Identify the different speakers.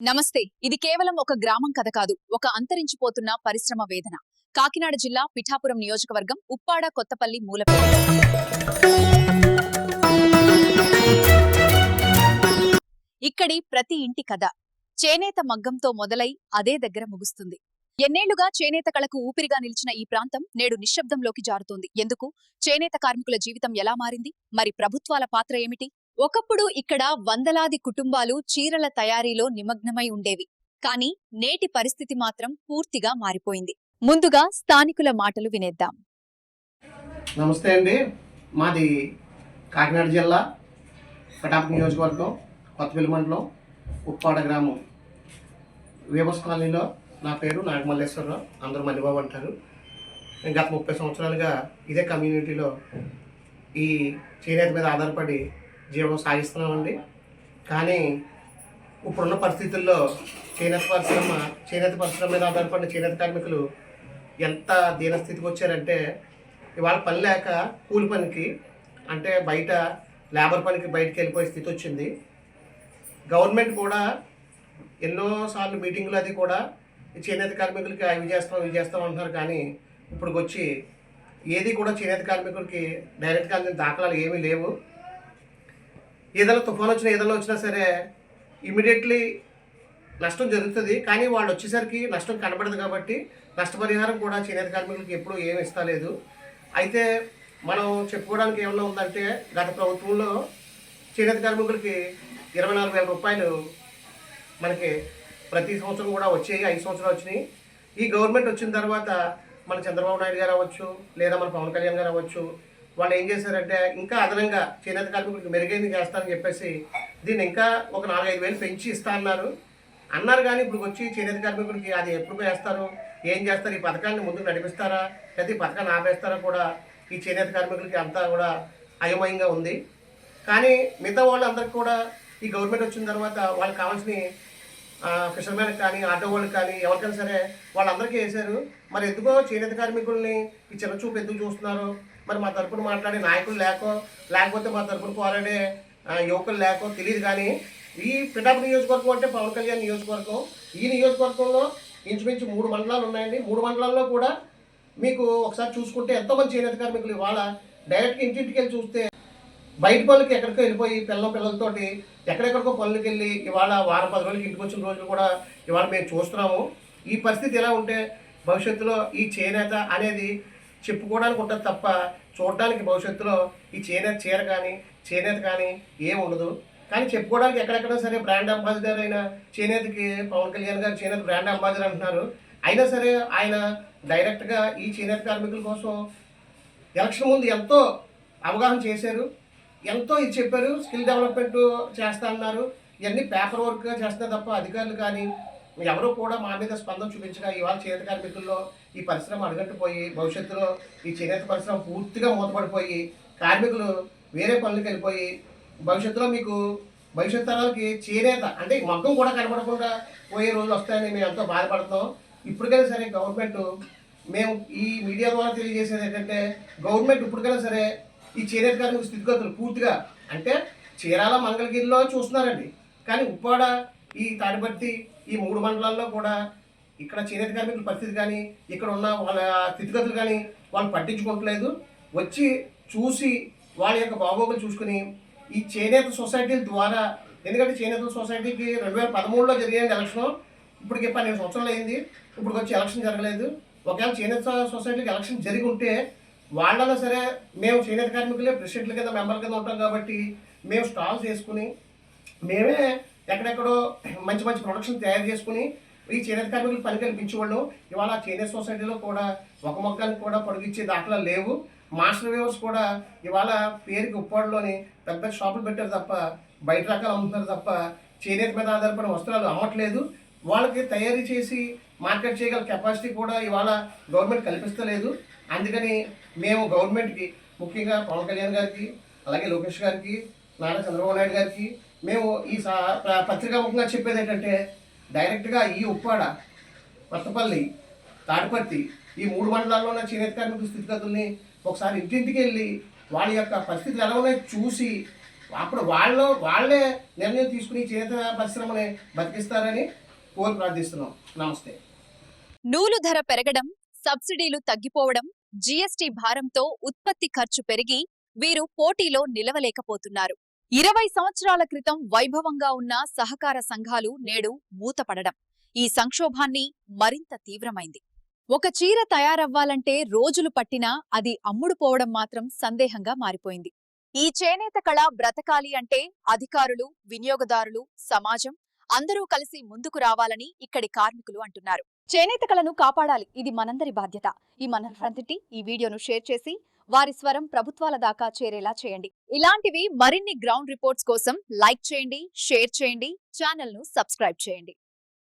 Speaker 1: నమస్తే. ఇది కేవలం ఒక గ్రామం కథ కాదు ఒక అంతరించిపోతున్న పరిశ్రమ వేదన. కాకినాడ జిల్లా పిఠాపురం నియోజకవర్గం ఉప్పాడ కొత్తపల్లి మూలపేట. ఇక్కడి ప్రతి ఇంటి కథ చేనేత మగ్గంతో మొదలై అదే దగ్గర ముగుస్తుంది. ఎన్నేళ్ళుగా చేనేత కళకు ఊపిరిగా నిలిచిన ఈ ప్రాంతం నేడు నిశ్శబ్దంలోకి జారుతోంది. ఎందుకు? చేనేత కార్మికుల జీవితం ఎలా మారింది? మరి ప్రభుత్వాల పాత్ర ఏమిటి? ఒకప్పుడు ఇక్కడ వందలాది కుటుంబాలు చీరల తయారీలో నిమగ్నమై ఉండేవి. కానీ నేటి పరిస్థితి మాత్రం పూర్తిగా మారిపోయింది. ముందుగా స్థానికుల మాటలు వినేద్దాం.
Speaker 2: నమస్తే అండి. మాది కాకినాడ జిల్లా కటాప్ నియోజకవర్గం కొత్తపల్లి మండలం ఉప్పాడ గ్రామం. వేబస్ కాలనీలో నా పేరు నాగమల్లేశ్వరరావు. అందరూ మణిబాబు అంటారు. నేను గత ముప్పై సంవత్సరాలుగా ఇదే కమ్యూనిటీలో ఈ చేనేత మీద ఆధారపడి జీవనం సాగిస్తున్నామండి. కానీ ఇప్పుడున్న పరిస్థితుల్లో చేనేత పరిశ్రమ చేనేత పరిశ్రమ మీద ఆధారపడిన చేనేత కార్మికులు ఎంత దీనస్థితికి వచ్చారంటే ఇవాళ పని లేక కూలి పనికి అంటే బయట లేబర్ పనికి బయటకు వెళ్ళిపోయే స్థితి వచ్చింది. గవర్నమెంట్ కూడా ఎన్నోసార్లు మీటింగులు అది కూడా చేనేత కార్మికులకి అవి చేస్తాం ఇవి చేస్తాం అంటున్నారు. కానీ ఇప్పుడు వచ్చి ఏది కూడా చేనేత కార్మికులకి డైరెక్ట్గా అందిన దాఖలాలు ఏమీ లేవు. ఏదైనా తుఫాన్ వచ్చినా ఏదైనా వచ్చినా సరే ఇమీడియట్లీ నష్టం జరుగుతుంది. కానీ వాళ్ళు వచ్చేసరికి నష్టం కనబడదు కాబట్టి నష్టపరిహారం కూడా చేనేత కార్మికులకి ఎప్పుడూ ఏమి ఇస్తలేదు. అయితే మనం చెప్పుకోవడానికి ఏమన్నా ఉందంటే గత ప్రభుత్వంలో చేనేత కార్మికులకి ఇరవై నాలుగు వేల రూపాయలు మనకి ప్రతి సంవత్సరం కూడా వచ్చాయి ఐదు సంవత్సరాలు వచ్చినాయి. ఈ గవర్నమెంట్ వచ్చిన తర్వాత మన చంద్రబాబు నాయుడు గారు అవ్వచ్చు లేదా మన పవన్ కళ్యాణ్ గారు అవ్వచ్చు వాళ్ళు ఏం చేశారంటే ఇంకా అదనంగా చేనేత కార్మికులకు మెరుగైంది చేస్తారని చెప్పేసి దీన్ని ఇంకా ఒక నాలుగైదు వేలు పెంచి ఇస్తా అన్నారు. అన్నారు కానీ ఇప్పుడు వచ్చి చేనేత కార్మికులకి అది ఎప్పుడు వేస్తారు? ఏం చేస్తారు? ఈ పథకాన్ని ముందుకు నడిపిస్తారా? లేదా ఈ పథకాన్ని ఆపేస్తారా కూడా? ఈ చేనేత కార్మికులకి అంతా కూడా అయోమయంగా ఉంది. కానీ మిగతా వాళ్ళందరికీ కూడా ఈ గవర్నమెంట్ వచ్చిన తర్వాత వాళ్ళకి కావాల్సిన ఫిషర్మెన్ కానీ ఆటో వాళ్ళకి కానీ ఎవరికైనా సరే వాళ్ళందరికీ వేశారు. మరి ఎందుకో చేనేత కార్మికుల్ని ఈ చిన్న చూపు ఎందుకు చూస్తున్నారు? మరి మా తరపున మాట్లాడే నాయకులు లేకో లేకపోతే మా తరపున పోరాడే యువకులు లేకో తెలియదు కానీ ఈ పిఠాపు నియోజకవర్గం అంటే పవన్ కళ్యాణ్ నియోజకవర్గం. ఈ నియోజకవర్గంలో ఇంచుమించు మూడు మండలాలు ఉన్నాయండి. మూడు మండలాల్లో కూడా మీకు ఒకసారి చూసుకుంటే ఎంతోమంది చేనేత కార్మికులు ఇవాళ డైరెక్ట్గా ఇంటింటికి వెళ్ళి చూస్తే బయట పనులకి ఎక్కడికో వెళ్ళిపోయి పిల్ల పిల్లలతోటి ఎక్కడెక్కడికో పనులకి వెళ్ళి ఇవాళ వారం పది రోజులకి ఇంటికి వచ్చిన రోజులు కూడా ఇవాళ మేము చూస్తున్నాము. ఈ పరిస్థితి ఎలా ఉంటే భవిష్యత్తులో ఈ చేనేత అనేది చెప్పుకోవడానికి ఉంటుంది తప్ప చూడడానికి భవిష్యత్తులో ఈ చేనేత చీర కానీ చేనేత కానీ ఏమి ఉండదు. కానీ చెప్పుకోవడానికి ఎక్కడెక్కడ సరే బ్రాండ్ అంబాసిడర్ అయిన చేనేతకి పవన్ కళ్యాణ్ గారు చేనేత బ్రాండ్ అంబాసిడర్ అంటున్నారు. అయినా సరే ఆయన డైరెక్ట్గా ఈ చేనేత కార్మికుల కోసం ఎలక్షన్ ముందు ఎంతో అవగాహన చేశారు. ఎంతో ఇది చెప్పారు స్కిల్ డెవలప్మెంట్ చేస్తా అన్నారు. ఇవన్నీ పేపర్ వర్క్గా చేస్తున్నారు తప్ప అధికారులు కానీ ఎవరు కూడా మా మీద స్పందన చూపించగా ఇవాళ చేనేత కార్మికుల్లో ఈ పరిశ్రమ అడుగట్టుపోయి భవిష్యత్తులో ఈ చేనేత పరిశ్రమ పూర్తిగా మూతపడిపోయి కార్మికులు వేరే పనులకు వెళ్ళిపోయి భవిష్యత్తులో మీకు భవిష్యత్ తరాలకి చేనేత అంటే మగ్గం కూడా కనబడకుండా పోయే రోజులు వస్తాయని మేము ఎంతో బాధపడుతున్నాం. ఇప్పటికైనా సరే గవర్నమెంట్ మేము ఈ మీడియా ద్వారా తెలియజేసేది ఏంటంటే గవర్నమెంట్ ఇప్పటికైనా సరే ఈ చేనేత గారి స్థితిగతులు పూర్తిగా అంటే చీరాల మంగళగిరిలో చూస్తున్నారండి. కానీ ఉప్పాడ ఈ తాడిపత్తి ఈ మూడు మండలాల్లో కూడా ఇక్కడ చేనేత కార్మికుల పరిస్థితి కానీ ఇక్కడ ఉన్న వాళ్ళ స్థితిగతులు కానీ వాళ్ళు పట్టించుకోవట్లేదు. వచ్చి చూసి వాళ్ళ యొక్క బాగోగులు చూసుకుని ఈ చేనేత సొసైటీల ద్వారా ఎందుకంటే చేనేత సొసైటీకి రెండు వేల పదమూడులో జరిగిన ఎలక్షన్ ఇప్పటికి పన్నెండు సంవత్సరాలు అయింది. ఇప్పుడు వచ్చి ఎలక్షన్ జరగలేదు. ఒకవేళ చేనేత సొసైటీకి ఎలక్షన్ జరిగి ఉంటే వాళ్ళలో సరే మేము సీనియర్ కార్మికులే ప్రెసిడెంట్ల కింద మెంబర్ల కింద ఉంటాం కాబట్టి మేము స్టాల్స్ వేసుకుని మేమే ఎక్కడెక్కడో మంచి మంచి ప్రొడక్షన్ తయారు చేసుకుని ఈ చేనేత కార్మికులు పని కల్పించేవాళ్ళు. ఇవాళ చేనేత సొసైటీలో కూడా ఒక మొక్కనికి కూడా పొడిగిచ్చే దాఖలా లేవు. మాస్టర్ వేవర్స్ కూడా ఇవాళ పేరుకి ఉప్పాడులోని పెద్ద పెద్ద షాపులు పెట్టారు తప్ప బయట రకాలు అమ్ముతున్నారు తప్ప చేనేత మీద ఆధారపడిన వస్త్రాలు అమ్మట్లేదు. వాళ్ళకి తయారీ చేసి మార్కెట్ చేయగల కెపాసిటీ కూడా ఇవాళ గవర్నమెంట్ కల్పిస్తలేదు. అందుకని మేము గవర్నమెంట్కి ముఖ్యంగా పవన్ కళ్యాణ్ గారికి అలాగే లోకేష్ గారికి నారా చంద్రబాబు నాయుడు గారికి మేము ఈ సా చెప్పేది ఏంటంటే డైరెక్ట్గా ఈ ఉప్పాడ కొత్తపల్లి తాడిపత్తి ఈ మూడు మండలాల్లో ఉన్న చేనేత కార్మికుల స్థితిగతుల్ని ఒకసారి ఇంటింటికి వెళ్ళి వాళ్ళ యొక్క పరిస్థితులు ఎలా ఉన్నాయో చూసి అప్పుడు వాళ్ళు వాళ్ళే నిర్ణయం తీసుకుని చేనేత పరిశ్రమని బతికిస్తారని కోరి ప్రార్థిస్తున్నాం. నమస్తే.
Speaker 1: నూలు ధర పెరగడం సబ్సిడీలు తగ్గిపోవడం జీఎస్టీ భారంతో ఉత్పత్తి ఖర్చు పెరిగి వీరు పోటీలో నిలవలేకపోతున్నారు. ఇరవై సంవత్సరాల క్రితం వైభవంగా ఉన్న సహకార సంఘాలు నేడు మూతపడడం. ఈ సంక్షోభాన్ని మరింత తీవ్రమైంది. ఒక చీర తయారవ్వాలంటే రోజులు పట్టినా అది అమ్ముడుపోవడం మాత్రం సందేహంగా మారిపోయింది. ఈ చేనేత కళ బ్రతకాలి అంటే అధికారులు వినియోగదారులు సమాజం అందరూ కలిసి ముందుకు రావాలని ఇక్కడి కార్మికులు అంటున్నారు. చేనేత కళను కాపాడాలి ఇది మనందరి బాధ్యత. ఈ మనంతటి ఈ వీడియోను షేర్ చేసి వారి స్వరం ప్రభుత్వాల దాకా చేరేలా చేయండి. ఇలాంటివి మరిన్ని గ్రౌండ్ రిపోర్ట్స్ కోసం లైక్ చేయండి షేర్ చేయండి ఛానల్ను సబ్స్క్రైబ్ చేయండి.